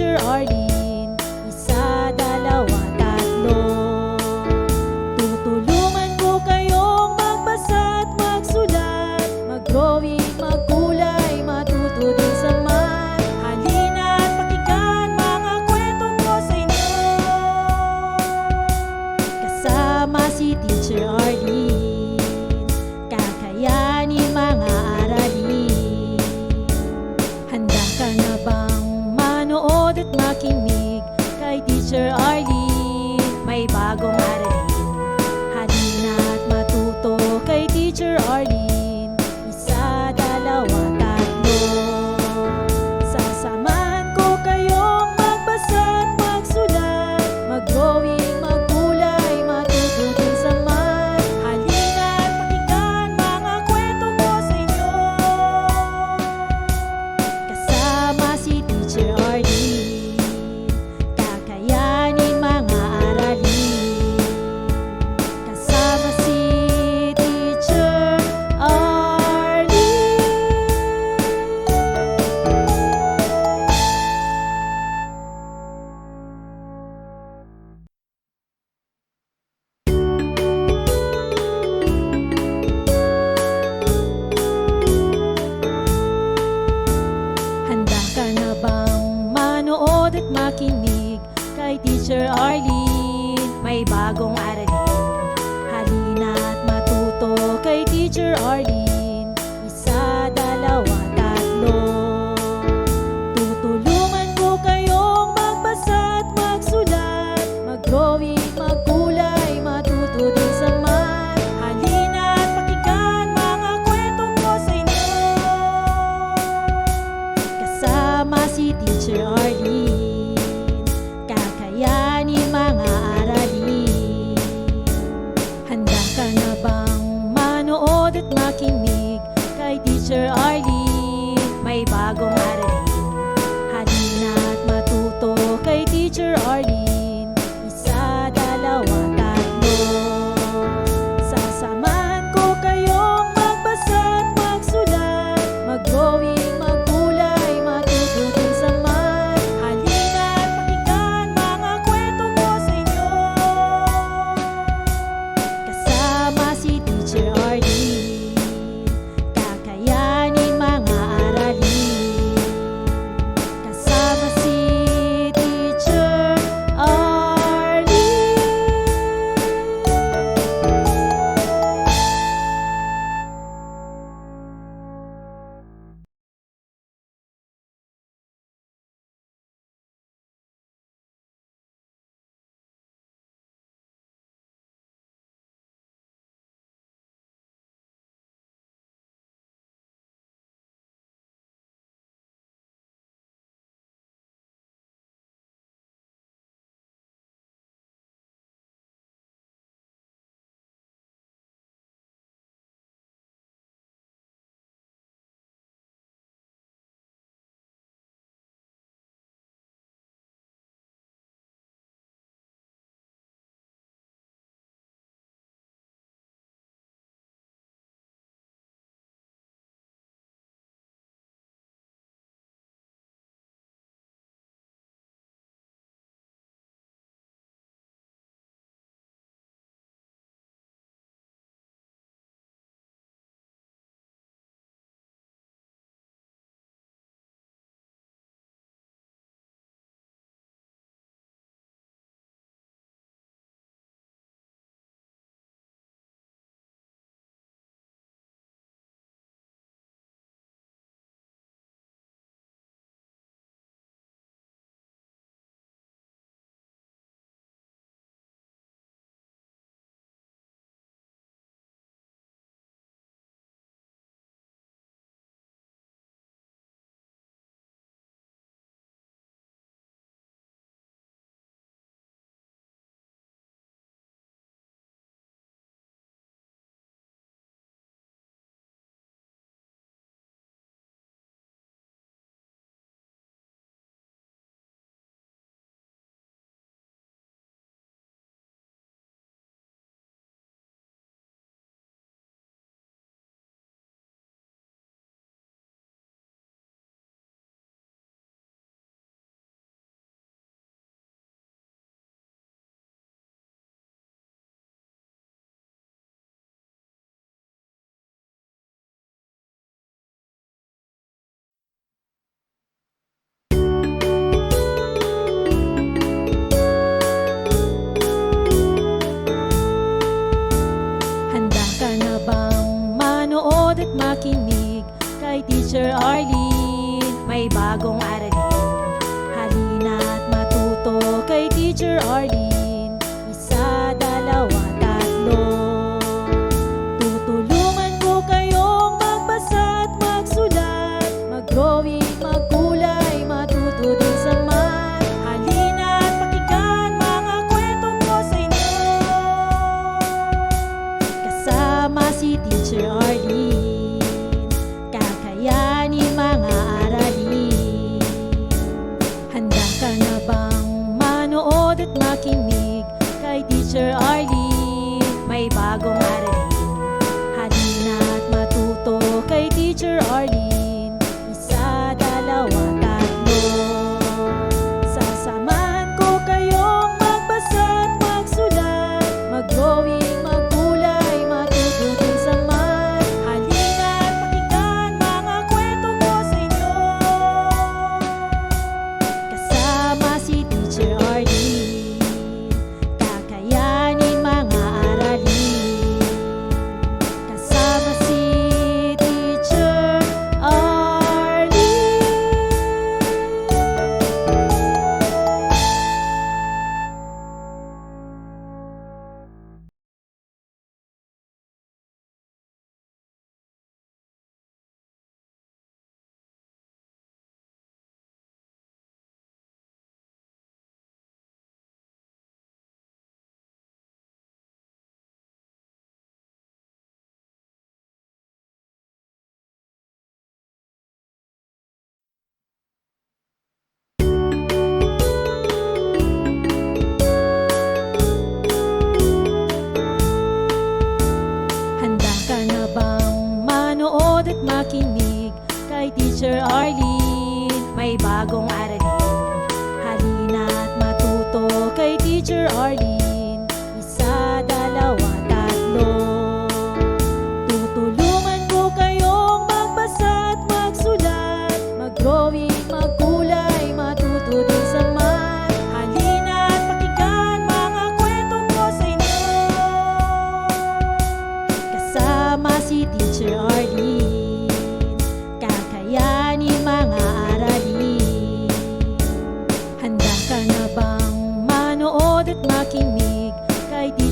Mr. RD. Teacher Arlene, may bagong Teacher Arlene. Kakayanin mga aralin. Handa ka na bang manood at makinig Kay Teacher Arlene? May bagong aralin Halina at matuto kay Teacher Arlene. May bagong at makinig. Kay Teacher Arlene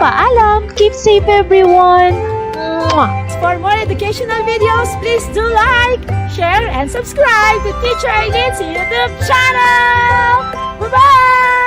Paalam! Keep safe everyone! For more educational videos, please do like, share, and subscribe to Teacher Eileen's YouTube channel! Bye-bye!